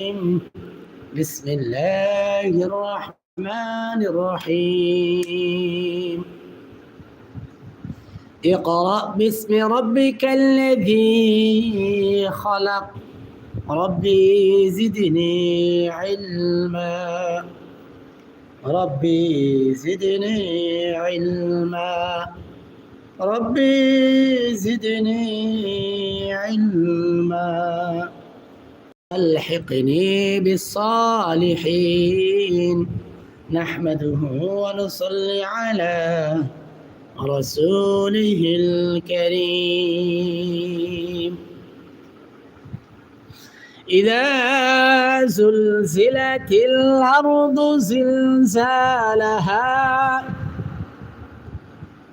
بسم الله الرحمن الرحيم. اقرأ باسم ربك الذي خلق. ربي زدني علما. ربي زدني علما. ربي زدني علما. ألحقني بالصالحين. نحمده ونصلي على رسوله الكريم. إذا زلزلت الأرض زلزالها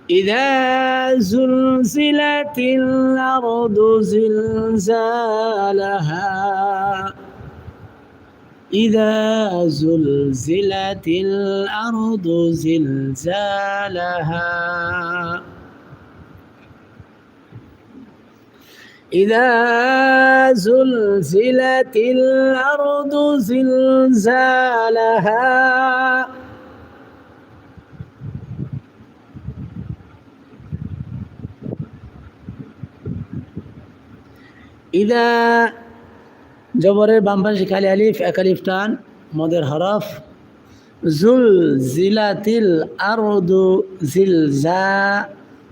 إذا زلزلت الأرض زلزالها إذا زلزلت الأرض زلزالها إذا زلزلت الأرض زلزالها ইদা জবরের বাম খালি আলিফ, এক আলিফ টান, মদের হরফ। জুল জিলাতিল আরদু জিল জা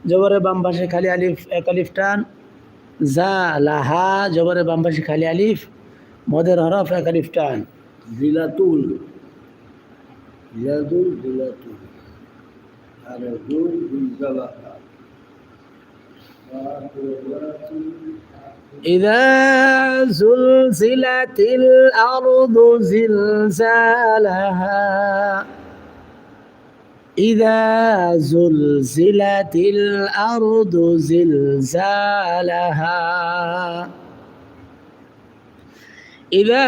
জবরের বাম খালি আলিফ, এক আলিফ টান। জা লাহা, জবরের বাম খালি আলিফ, মদের হরফ, এক আলিফ টান। জিলাতুল। জিলাতুল জিলাতুল। আর জুল জিলজালাহা إذا زلزلت الأرض زلزالها إذا زلزلت الأرض زلزالها إذا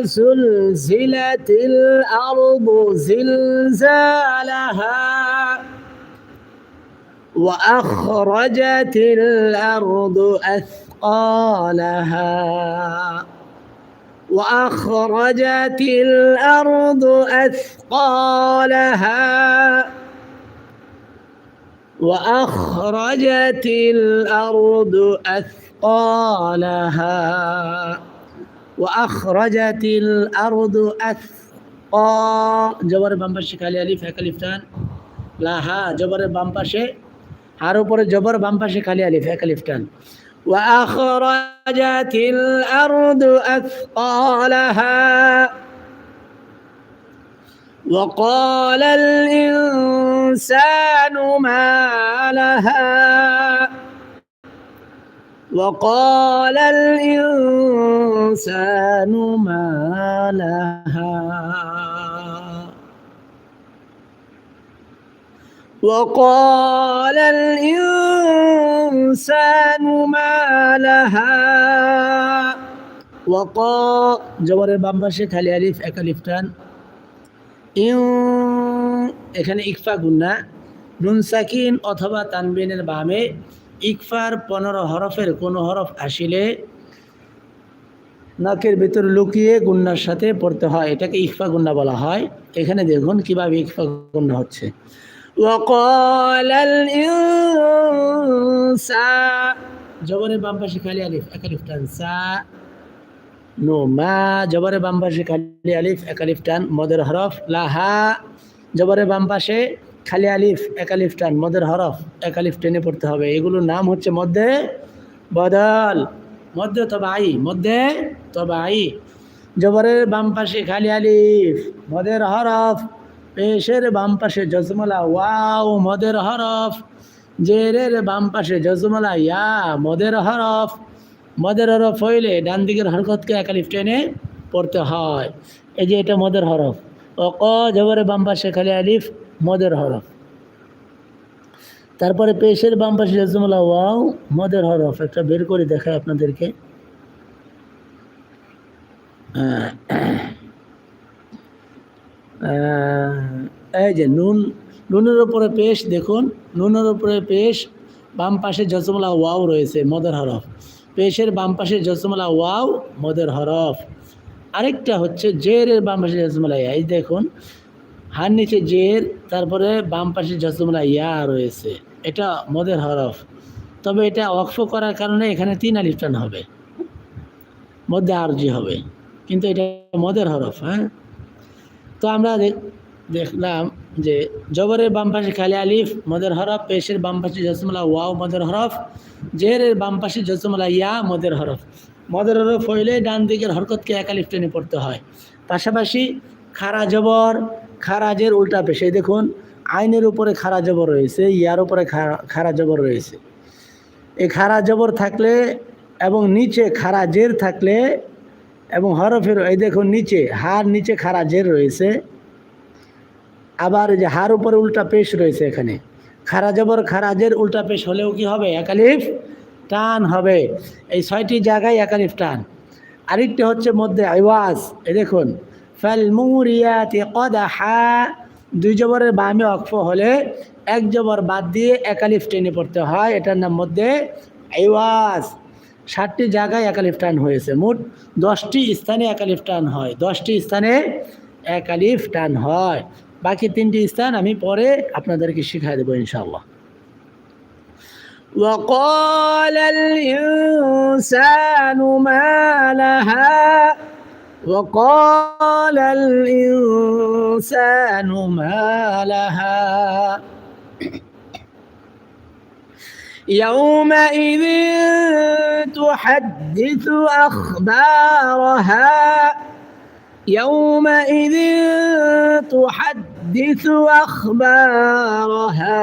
زلزلت الأرض زلزالها وأخرجت الأرض أثقالها. وأخرجت الأرض أثقالها. وأخرجت الأرض أثقالها. وأخرجت الأرض أثقال جبر بامبر شكالي ألف هيك لها جبر بامبر আর উপরে জবর বাম পাশে খালি আলিফ এক আলিফ টান وأخرجت الأرض أثقالها وقال الإنسان ما لها وقال الإنسان ما لها وقال الإنسان ما لها وقا জবরের বাম পাশে খালি আলিফ এক আলিফ টান ইউ এখানে ইকফা গুন্না নুন সাকিন অথবা তানবিনের বামে ইকফার পনেরো হরফের কোনো হরফ আসিলে নাকের ভেতর লুকিয়ে গুন্নার সাথে পড়তে হয় এটাকে ইকফা গুন্না বলা হয় এখানে দেখুন কিভাবে ইকফা গুন্না হচ্ছে وقال الإنسان জবরের বাম পাশে খালি আলিফ এক আলিফ টান সা নো মা জবরের বাম পাশে খালি আলিফ এক আলিফ টান মদের হরফ লাহা জবরের বাম পাশে খালি আলিফ এক আলিফ টান মদের হরফ এক আলিফ টেনে পড়তে হবে এগুলোর নাম হচ্ছে মধ্যে বদল মধ্যে তবাই মধ্যে তবাই জবরের বাম পাশে খালি আলিফ মদের হরফ পেশের বাম পাশে জজমলা, ওয়াও, মদের হরফ। জেরের বাম পাশে জজমলা, ইয়া, মদের হরফ। মদের হরফ হইলে ডান দিকের হরকতকে একালিফ টেনে পড়তে হয়। এই যে এটা মদের হরফ। ও ক, জবরের বাম পাশে খালি আলিফ, মদের হরফ। তারপরে পেশের বাম পাশে জজমলা, ওয়াও, মদের হরফ। একটা বের করে দেখায় আপনাদেরকে। এই যে নুন, নুনের উপরে পেশ দেখুন, নুনের উপরে পেশ বাম পাশে জসমলা ওয়াও রয়েছে, মদের হরফ। পেশের বাম পাশে জসমলা ওয়াও, মদের হরফ। আরেকটা হচ্ছে জেরের বাম পাশে জসমলা ইয়া, এই দেখুন। হার নিচে জের, তারপরে বাম পাশে জসমলা ইয়া রয়েছে, এটা মদের হরফ। তবে এটা অক্ফ করার কারণে এখানে তিন আলিফ টান হবে, মধ্যে আরজি হবে, কিন্তু এটা মদের হরফ হ্যাঁ? তো আমরা দেখলাম যে জবরের বাম পাশে খালি আলিফ, মদের হরফ, পেশের বাম পাশে জসমলা ওয়াও, মদের হরফ, জেরের বাম পাশে জসমলা ইয়া, মদের হরফ। মদের হরফ হইলে ডান দিকের হরকতকে এক আলিফ টেনে পড়তে হয়। পাশাপাশি খারা জবর খারাজের উল্টা পেশে দেখুন, আইনের উপরে খারা জবর রয়েছে, ইয়ার উপরে খারা- জবর রয়েছে। এই খারা জবর থাকলে এবং নিচে খারা জের থাকলে এবং হরফের, এই দেখুন, নিচে, হার নিচে খারা জের রয়েছে। আবার যে হার উপরে উল্টা পেশ রয়েছে এখানে। খারা জবর খারাজের উল্টা পেশ হলেও কি হবে? একালিফ টান হবে। এই ছয়টি জায়গায় একালিফ টান। আরেকটি হচ্ছে মধ্যে আওয়াজ এই দেখুন, ফাল মুরিয়াতি কদাহা। দুই জবরের বামে অক্ফ হলে এক জবর বাদ দিয়ে একালিফ টেনে পড়তে হয়। এটার নাম মধ্যে আওয়াজ ষাটটি জায়গায় একালিফ টান হয়েছে। মোট দশটি স্থানে একালিফ টান হয়। দশটি স্থানে একালিফ টান হয়। বাকি তিনটি স্থান আমি পরে আপনাদেরকে শিখাই দেবো ইনশাআল্লাহ وقال الإنسان ما لها وقال الإنسان ما لها يومئذ تحدث أخبارها يومئذ تحدث أخبارها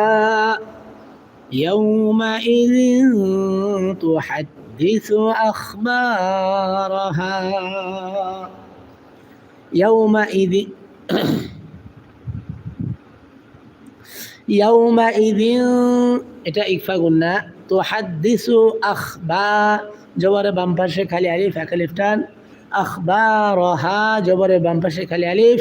يومئذ تحدث أخبارها يومئذ يومئذ এটা ইকফা গুন্না তুহাদ্দিসু আখবা জবরে বাম পাশে খালি আলিফ এক আলিফ টান আখবারহা জবরে বাম পাশে খালি আলিফ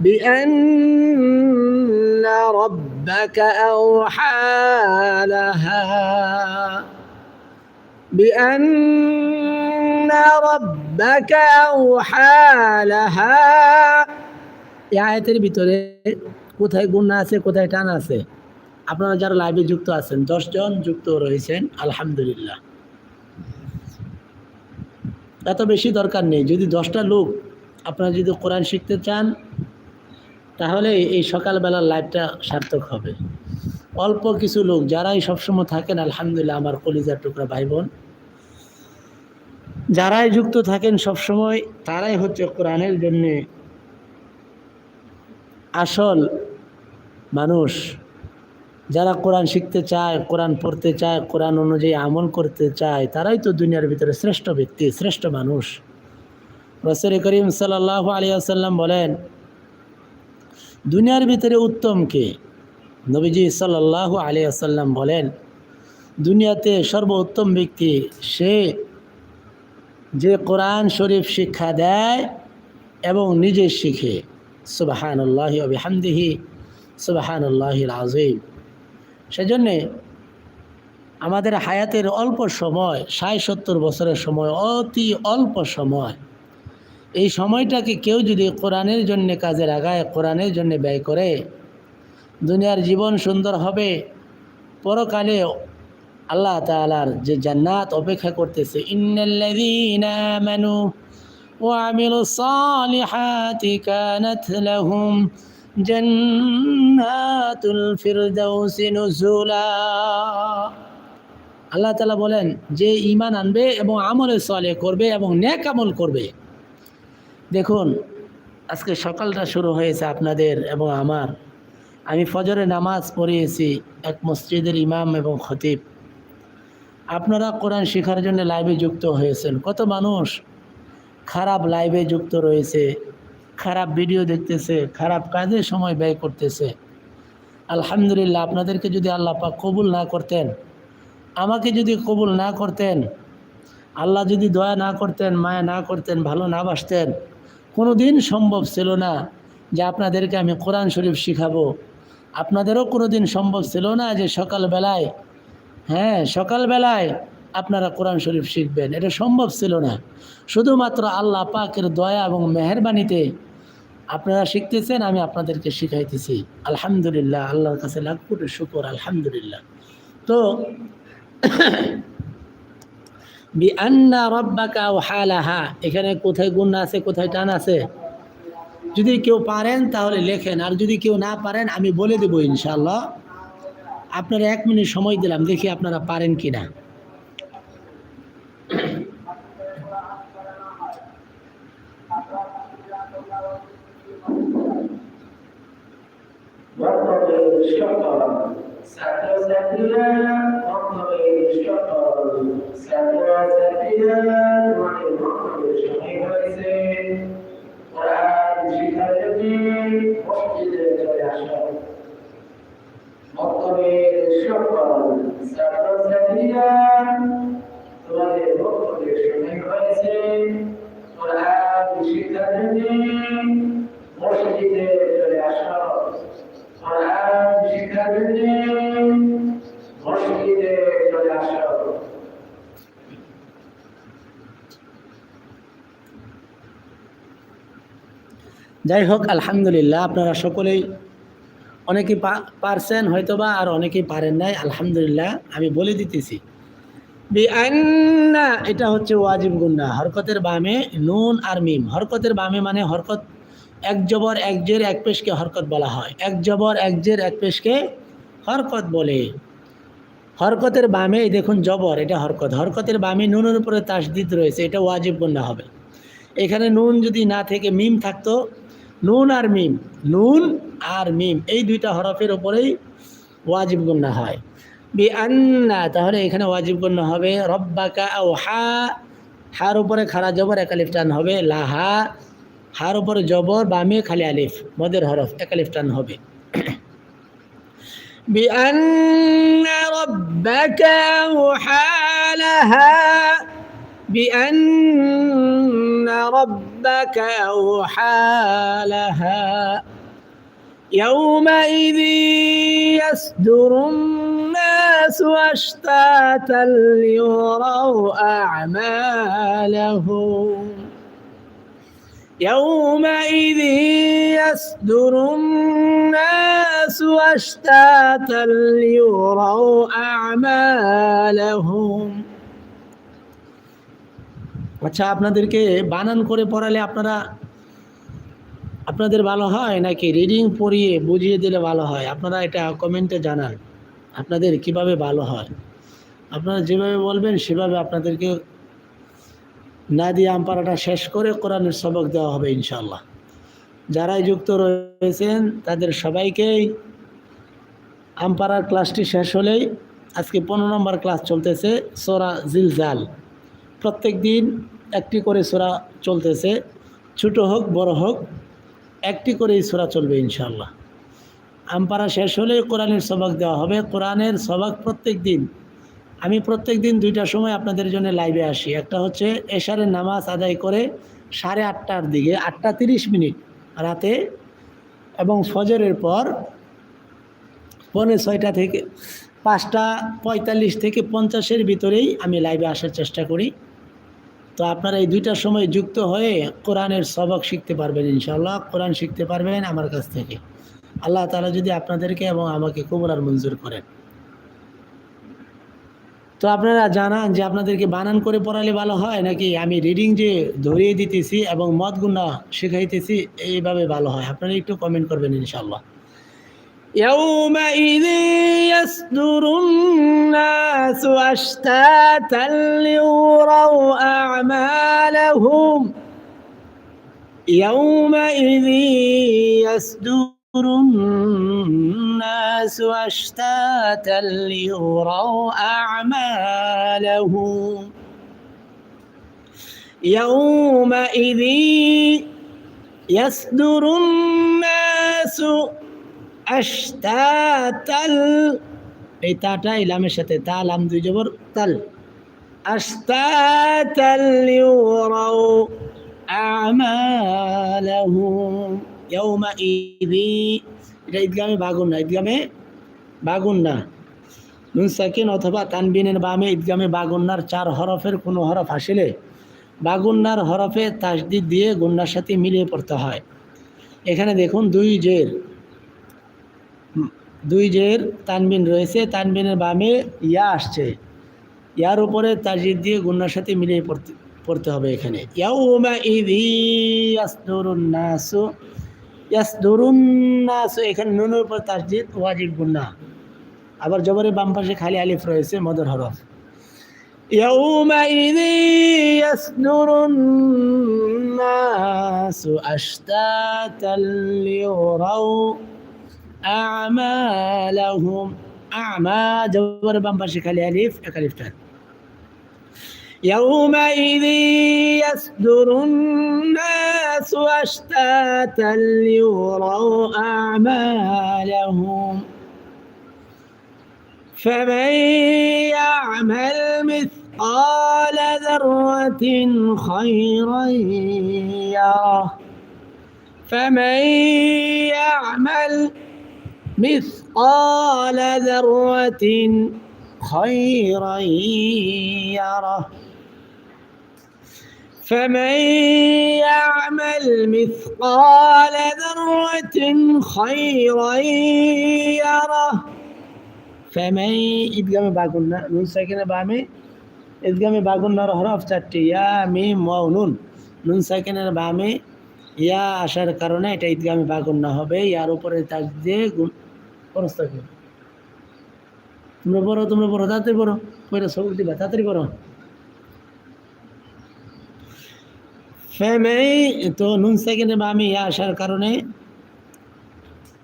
بأن ربك أوحى لها بأن ربك أوحى لها এই আয়াতের ভিতরে কোথায় গুণা আছে কোথায় টান আছে আপনারা যারা লাইভে যুক্ত আছেন দশজন যুক্ত রয়েছেন আলহামদুলিল্লাহ এত বেশি দরকার নেই যদি দশটা লোক আপনারা যদি কোরআন শিখতে চান তাহলে এই সকালবেলার লাইভটা সার্থক হবে। অল্প কিছু লোক যারাই সবসময় থাকেন, আলহামদুলিল্লাহ আমার কলিজার টুকরা ভাই বোন যারাই যুক্ত থাকেন সবসময়, তারাই হচ্ছে কোরআনের জন্যে আসল মানুষ। যারা কোরআন শিখতে চায়, কোরআন পড়তে চায়, কোরআন অনুযায়ী আমল করতে চায়, তারাই তো দুনিয়ার ভিতরে শ্রেষ্ঠ ব্যক্তি, শ্রেষ্ঠ মানুষ। রসুল করিম সাল্লাহ আলিয়া সাল্লাম বলেন দুনিয়ার ভিতরে উত্তম কে? নবীজি সাল্লাহ আলিয়াল্লাম বলেন, দুনিয়াতে সর্বোত্তম ব্যক্তি সে যে কোরআন শরীফ শিক্ষা দেয় এবং নিজে শিখে। সুবাহান আল্লাহ আবিহামদিহি সুবাহান আজিম সেজন্যে আমাদের হায়াতের অল্প সময়, ষাট সত্তর বছরের সময়, অতি অল্প সময় এই সময়টাকে কেউ যদি কোরআনের জন্যে কাজে লাগায় কোরআনের জন্যে ব্যয় করে দুনিয়ার জীবন সুন্দর হবে পরকালে আল্লাহ তালার যে জান্নাত অপেক্ষা করতেছে ইন্নাল্লাযীনা আমানু وعملوا الصالحات كانت لهم جنات الفردوس نزلا আল্লাহ তালা বলেন যে ইমান আনবে এবং আমলে সলে করবে এবং ন্যাক আমল করবে দেখুন, আজকে সকালটা শুরু হয়েছে আপনাদের এবং আমার। আমি ফজরে নামাজ পড়িয়েছি এক মসজিদের ইমাম এবং খতিব। আপনারা কোরআন শেখার জন্য লাইভে যুক্ত হয়েছেন। কত মানুষ খারাপ লাইভে যুক্ত রয়েছে, খারাপ ভিডিও দেখতেছে, খারাপ কাজে সময় ব্যয় করতেছে। আলহামদুলিল্লাহ, আপনাদেরকে যদি আল্লাহ পাক কবুল না করতেন, আমাকে যদি কবুল না করতেন, আল্লাহ যদি দয়া না করতেন, মায়া না করতেন, ভালো না বাসতেন কোনো দিন সম্ভব ছিল না যে আপনাদেরকে আমি কোরআন শরীফ শিখাবো। আপনাদেরও কোনো দিন সম্ভব ছিল না যে সকালবেলায় হ্যাঁ সকালবেলায় আপনারা কোরআন শরীফ শিখবেন। এটা সম্ভব ছিল না। শুধুমাত্র আল্লাহ পাকের দয়া এবং মেহরবানিতে আপনারা শিখতেছেন, আমি আপনাদেরকে শিখাইতেছি। আলহামদুলিল্লাহ, আল্লাহর কাছে লাখ কোটি শুকর, আলহামদুলিল্লাহ। তো ও হালাহা এখানে কোথায় গুণ আছে, কোথায় টান আছে? যদি কেউ পারেন তাহলে লেখেন, আর যদি কেউ না পারেন, আমি বলে দেবো ইনশাল্লাহ আপনারা এক মিনিট সময় দিলাম, দেখি আপনারা পারেন কি না মক্তবের ছাত্রছাত্রীরা তোমাদের বক্তব্যের সময় হয়েছে কোরআন শিক্ষার জন্য মসজিদে চলে আসো কোরআন শিক্ষার জন্য চলে আসো যাই হোক, আলহামদুলিল্লাহ, আপনারা সকলেই অনেকেই পা- পারছেন হয়তোবা, আর অনেকেই পারেন নাই, আলহামদুলিল্লাহ, আমি বলে দিতেছি। বিআন্না এটা হচ্ছে ওয়াজিব গুন্না, হরকতের বামে নুন আর মিম। হরকতের বামে মানে হরকত, এক জবর, এক জের, এক পেশকে হরকত বলা হয়। এক জবর, এক জের, এক পেশকে হরকত বলে। হরকতের বামে দেখুন, জবর, এটা হরকত। হরকতের বামে নুনের উপরে তাসদিদ রয়েছে, এটা ওয়াজিব গুন্না হবে। এখানে নুন যদি না থেকে মিম থাকতো নুন আর মিম নুন আর মিম এই দুইটা হরফের উপরেই ওয়াজিব গুন্না হয় বি আন্না তাহলে এখানে ওয়াজিব গুন্না হবে রব্বাকা ও হা হার উপরে খারা জবর একালিফ টান হবে লাহা হার উপরে জবর বামে খালি আলিফ মদের হরফ একালিফ টান হবে بأن ربك أوحى لها بأن ربك أوحى لها. يومئذ يصدر الناس أشتاتا ليروا أعمالهم. يومئذ يصدر الناس أشتاتا ليروا أعمالهم. আচ্ছা আপনাদেরকে বানান করে পড়ালে আপনারা, আপনাদের ভালো হয় নাকি রিডিং পড়িয়ে বুঝিয়ে দিলে ভালো হয়? আপনারা এটা কমেন্টে জানান, আপনাদের কীভাবে ভালো হয়? আপনারা যেভাবে বলবেন সেভাবে আপনাদেরকে না দিয়ে আমপারাটা শেষ করে কোরআনের সবক দেওয়া হবে ইনশাল্লাহ যারাই যুক্ত রয়েছেন, তাদের সবাইকেই আমপাড়ার ক্লাসটি শেষ হলেই আজকে পনেরো নম্বর ক্লাস চলতেছে সোরা জিলজাল। প্রত্যেক দিন একটি করে সোরা চলতেছে, ছোট হোক, বড় হোক, একটি করেই সোরা চলবে ইনশাল্লাহ আমপাড়া শেষ হলে কোরআনের সবাক দেওয়া হবে। কোরআনের সবক প্রত্যেক দিন। আমি প্রত্যেক দিন দুইটার সময় আপনাদের জন্য লাইভে আসি। একটা হচ্ছে এশারের নামাজ আদায় করে সাড়ে আটটার দিকে, আটটা তিরিশ মিনিট রাতে এবং ফজরের পর পৌনে ছয়টা থেকে পাঁচটা পঁয়তাল্লিশ থেকে পঞ্চাশের ভিতরেই আমি লাইভে আসার চেষ্টা করি। তো আপনারা এই দুইটার সময় যুক্ত হয়ে কোরআনের সবক শিখতে পারবেন ইনশাল্লাহ কোরআন শিখতে পারবেন আমার কাছ থেকে। আল্লাহ তালা যদি আপনাদেরকে এবং আমাকে কবুল আর মঞ্জুর করেন। তো আপনারা জানান যে আপনাদেরকে বানান করে পড়ালে ভালো হয় নাকি আমি রিডিং যে ধরিয়ে দিতেছি এবং মত গুণা শেখাইতেছি, এইভাবে ভালো হয়? আপনারা একটু কমেন্ট করবেন ইনশাল্লাহ يومئذ يصدر الناس أشتاتا ليروا أعمالهم. يومئذ يصدر الناس أشتاتا ليروا أعمالهم. يومئذ يصدر الناس আস্তাতাল এই তাটা ইলামের সাথে তাল আম দুই জবর, তাল। আস্তাতাল ইউরাউ আমালাহুম ইয়াউমা ইদি এটা ইদগামে বাগুন না ইদগামে বাগুন না। নুন সাকিন অথবা তানবিনের বামে ইদগামে বাগুন্নার চার হরফের কোনো হরফ আসিলে বাগুন্নার হরফে তাসদি দিয়ে গুন্নার সাথে মিলিয়ে পড়তে হয়। এখানে দেখুন দুই জের। দুই জের তানবিন রয়েছে তানবিনের বামে ইয়া আসছে ইয়ার উপরে তাজিদ দিয়ে গুন্নার সাথে মিলিয়ে পড়তে পড়তে হবে এখানে ইয়াউমা ইদি ইয়াসদুরুন নাসু ইয়াসদুরুন নাসু এখানে নুনের উপর তাসদিদ ওয়াজিব গুন্না আবার জবরের বাম পাশে খালি আলিফ রয়েছে মদর হরফ يومئذ يصدر الناس أشتاتا ليروا أعمالهم. أعمى. جبر بامباشي خلي ألف ألف تان يومئذ يصدر الناس أشتاتا ليروا أعمالهم. فمن يعمل مثقال ذرة خيرا يره. فمن يعمل مثقال ذرة خيرا يره فمن يعمل مثقال ذرة خيرا يره ফ্যামাই ঈদগামে বাগুন্না নুন সাইকেনের বামে ঈদগামে বাগুন্নার হরফ চারটি ইয়া মিম ওয়াও নুন নুন সাইকেনের বামে ইয়া আসার কারণে এটা ঈদগামে বাগুন্না হবে ইয়ার উপরে তাক দিয়ে গুণ খরচ থাকে তোমরা পড়ো তোমরা পড়ো তাড়াতাড়ি পড়ো পড়ে সবুজ দিবা তাড়াতাড়ি পড়ো ফ্যামাই তো নুন সাইকেনের বামে ইয়া আসার কারণে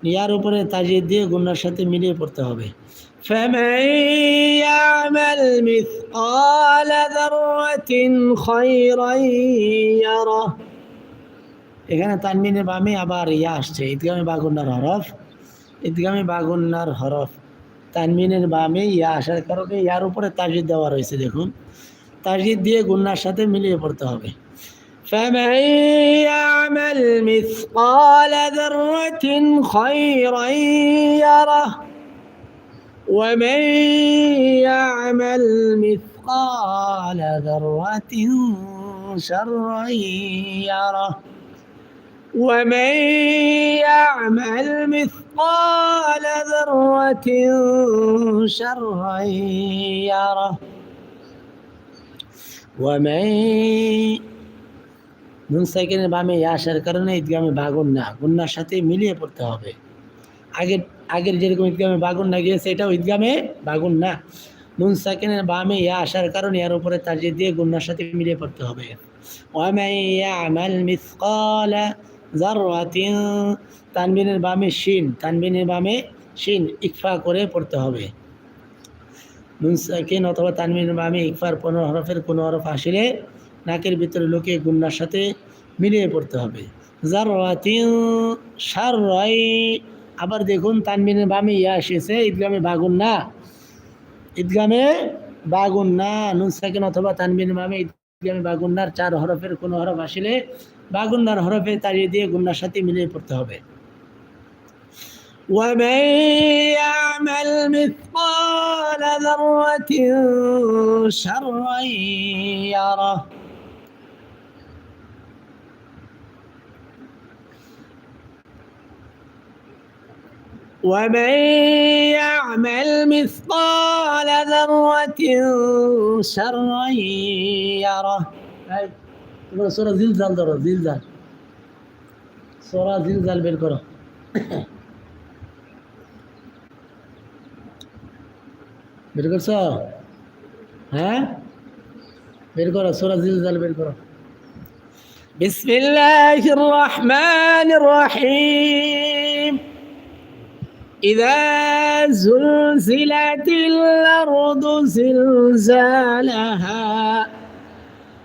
ইয়ার উপরে তাজিদ দিয়ে গুন্নার সাথে মিলিয়ে পড়তে হবে فمن يعمل مثقال ذرة خيرا يره এখানে তানমিনের বামে আবার ইয়া আসছে ঈদগামে বাগুন্নার হরফ ঈদগামে বাগুন্নার হরফ তানমিনের বামে ইয়া আসার কারণে ইয়ার উপরে তাজিদ দেওয়া রয়েছে দেখুন তাজিদ দিয়ে গুন্নার সাথে মিলিয়ে পড়তে হবে فمن يعمل مثقال ذرة خيرا يره ومن يعمل مثقال ذرة شرا يره ومن يعمل مثقال ذرة شرا يره ومن নুন সাইকেলের বামে ইয়া আসার কারণে ঈদগামে বাগুন না গুন্নার সাথে মিলিয়ে পড়তে হবে আগের আগের যেরকম ঈদগামে বাগুন না গিয়েছে এটাও ঈদগামে বাগুন না নুন সাইকেলের বামে ইয়া আসার কারণে এর উপরে তাজিদ দিয়ে গুন্নার সাথে মিলিয়ে পড়তে হবে ومن يعمل তানবিনের বামে শিন, তানবিনের বামে শিন, ইকফা করে পড়তে হবে। নুনসাকিন অথবা তানবিনের বামে ইকফার পনেরো হরফের কোনো হরফ আসলে নাকের ভিতরে লোকে গুন্নার সাথে মিলিয়ে পড়তে হবে। যার রাতিন সার রয় আবার দেখুন তানবিনের বামে ইয়া এসেছে ইদগামে বাগুন না। ইদগামে বাগুন না নুনসাকিন অথবা তানবিনের বামে ইদগামে বাগুন না চার হরফের কোনো হরফ আসলে বাগুন্নার হরফে তাড়িয়ে দিয়ে গুন্নার সাথে মিলিয়ে পড়তে হবে ومن يعمل مثقال ذرة شرا يره ومن يعمل مثقال ذرة شرا يره هاي তোমরা সোরা জিলজাল ধরো জিলজাল সোরা জিলজাল বের করো বের করছ হ্যাঁ বের করো সোরা জিলজাল বের করো بسم الله الرحمن الرحيم إذا زلزلت الأرض زلزالها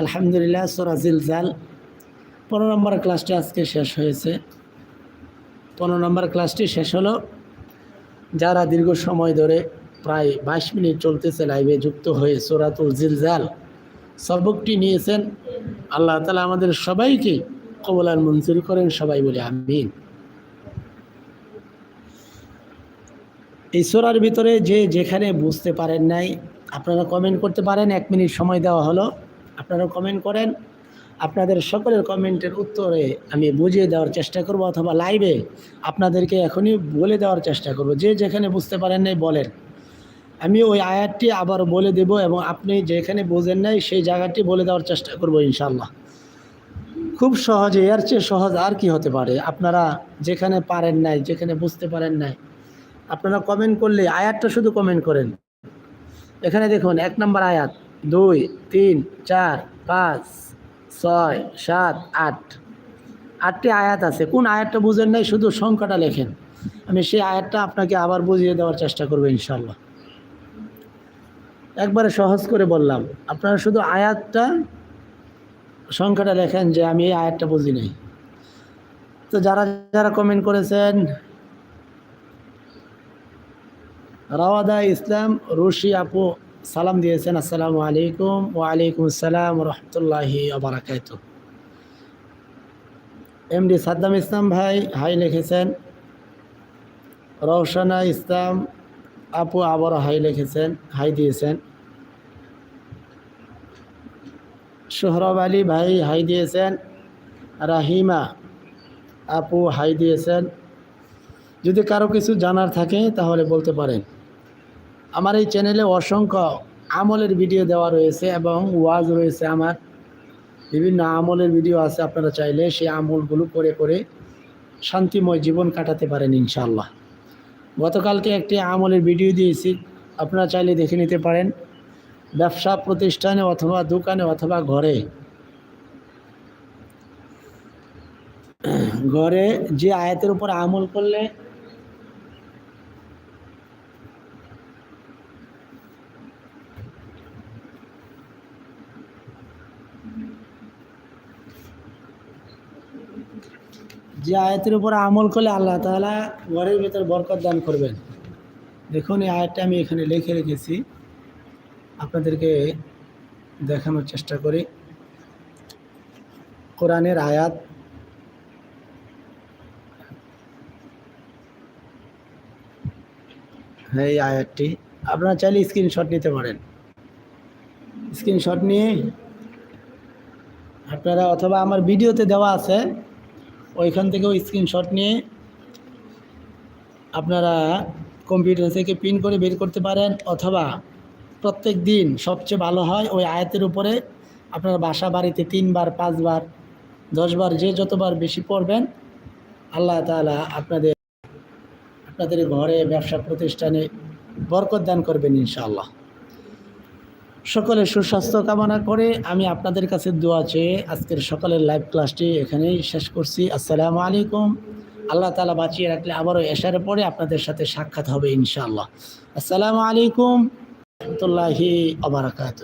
আলহামদুলিল্লাহ, সোরা জিলজাল পনেরো নম্বর ক্লাসটি আজকে শেষ হয়েছে। পনেরো নম্বর ক্লাসটি শেষ হলো। যারা দীর্ঘ সময় ধরে প্রায় বাইশ মিনিট চলতেছে লাইভে যুক্ত হয়ে সোরাতুল জিলজাল সবকটি নিয়েছেন, আল্লাহ তালা আমাদের সবাইকে কবলার মঞ্জুর করেন, সবাই বলে আমিন। এই সোরার ভিতরে যে যেখানে বুঝতে পারেন নাই, আপনারা কমেন্ট করতে পারেন। এক মিনিট সময় দেওয়া হলো। আপনারা কমেন্ট করেন। আপনাদের সকলের কমেন্টের উত্তরে আমি বুঝিয়ে দেওয়ার চেষ্টা করব অথবা লাইভে আপনাদেরকে এখনই বলে দেওয়ার চেষ্টা করব। যে যেখানে বুঝতে পারেন নাই বলেন। আমি ওই আয়াতটি আবার বলে দেব এবং আপনি যেখানে বোঝেন নাই সেই জায়গাটি বলে দেওয়ার চেষ্টা করব ইনশাল্লাহ খুব সহজে, এর চেয়ে সহজ আর কি হতে পারে? আপনারা যেখানে পারেন নাই, যেখানে বুঝতে পারেন নাই, আপনারা কমেন্ট করলে আয়াতটা শুধু কমেন্ট করেন। এখানে দেখুন, এক নম্বর আয়াত। দুই, তিন, চার, পাঁচ, ছয়, সাত, আট। আটটি আয়াত আছে। কোন আয়াতটা বুঝেন নাই? শুধু সংখ্যাটা লেখেন। আমি সেই আয়াতটা আপনাকে আবার বুঝিয়ে দেওয়ার চেষ্টা করব ইনশাল্লাহ একবারে সহজ করে বললাম, আপনারা শুধু আয়াতটা, সংখ্যাটা লেখেন যে আমি এই আয়াতটা বুঝি নাই। তো যারা যারা কমেন্ট করেছেন, রাওয়াদা ইসলাম, রশি আপু সালাম দিয়েছেন, আসসালামু আলাইকুম ওয়ালাইকুম আসসালাম রহমতুল্লাহি আবরাকাত এমডি সাদ্দাম ইসলাম ভাই, হাই লিখেছেন। রওশানা ইসলাম, আপু আবার হাই লিখেছেন, হাই দিয়েছেন। সোহরব আলী ভাই, হাই দিয়েছেন। রাহিমা, আপু হাই দিয়েছেন। যদি কারও কিছু জানার থাকে তাহলে বলতে পারেন। আমার এই চ্যানেলে অসংখ্য আমলের ভিডিও দেওয়া রয়েছে এবং ওয়াজ রয়েছে আমার। বিভিন্ন আমলের ভিডিও আছে, আপনারা চাইলে সেই আমলগুলো করে করে শান্তিময় জীবন কাটাতে পারেন ইনশাল্লাহ গতকালকে একটি আমলের ভিডিও দিয়েছি, আপনারা চাইলে দেখে নিতে পারেন। ব্যবসা প্রতিষ্ঠানে অথবা দোকানে অথবা ঘরে ঘরে যে আয়াতের উপর আমল করলে যে আয়াতের উপর আমল করলে আল্লাহ তাআলা ঘরের ভিতর বরকত দান করবেন। দেখুন, এই আয়াতটা আমি এখানে লিখে রেখেছি। আপনাদেরকে দেখানোর চেষ্টা করি। কোরআনের আয়াত হ্যাঁ এই আয়াতটি। আপনারা চাইলে স্ক্রিনশট নিতে পারেন। স্ক্রিনশট নিয়ে আপনারা অথবা আমার ভিডিওতে দেওয়া আছে। ওইখান থেকেও স্ক্রিনশট নিয়ে আপনারা কম্পিউটার থেকে প্রিন্ট করে বের করতে পারেন অথবা প্রত্যেক দিন সবচেয়ে ভালো হয় ওই আয়াতের উপরে আপনার বাসা বাড়িতে তিনবার, পাঁচবার, দশবার, যে যতবার বেশি পড়বেন, আল্লাহ তাআলা আপনাদের আপনাদের ঘরে, ব্যবসা প্রতিষ্ঠানে বরকত দান করবেন ইনশাআল্লাহ। সকলের সুস্বাস্থ্য কামনা করে আমি আপনাদের কাছে দোয়া চেয়ে আজকের সকালের লাইভ ক্লাসটি এখানেই শেষ করছি। আসসালামু আলাইকুম। আল্লাহ তালা বাঁচিয়ে রাখলে আবারও এসার পরে আপনাদের সাথে সাক্ষাৎ হবে ইনশাআল্লাহ। আসসালামু আলাইকুম। রহমতুল্লাহি আবরাকাত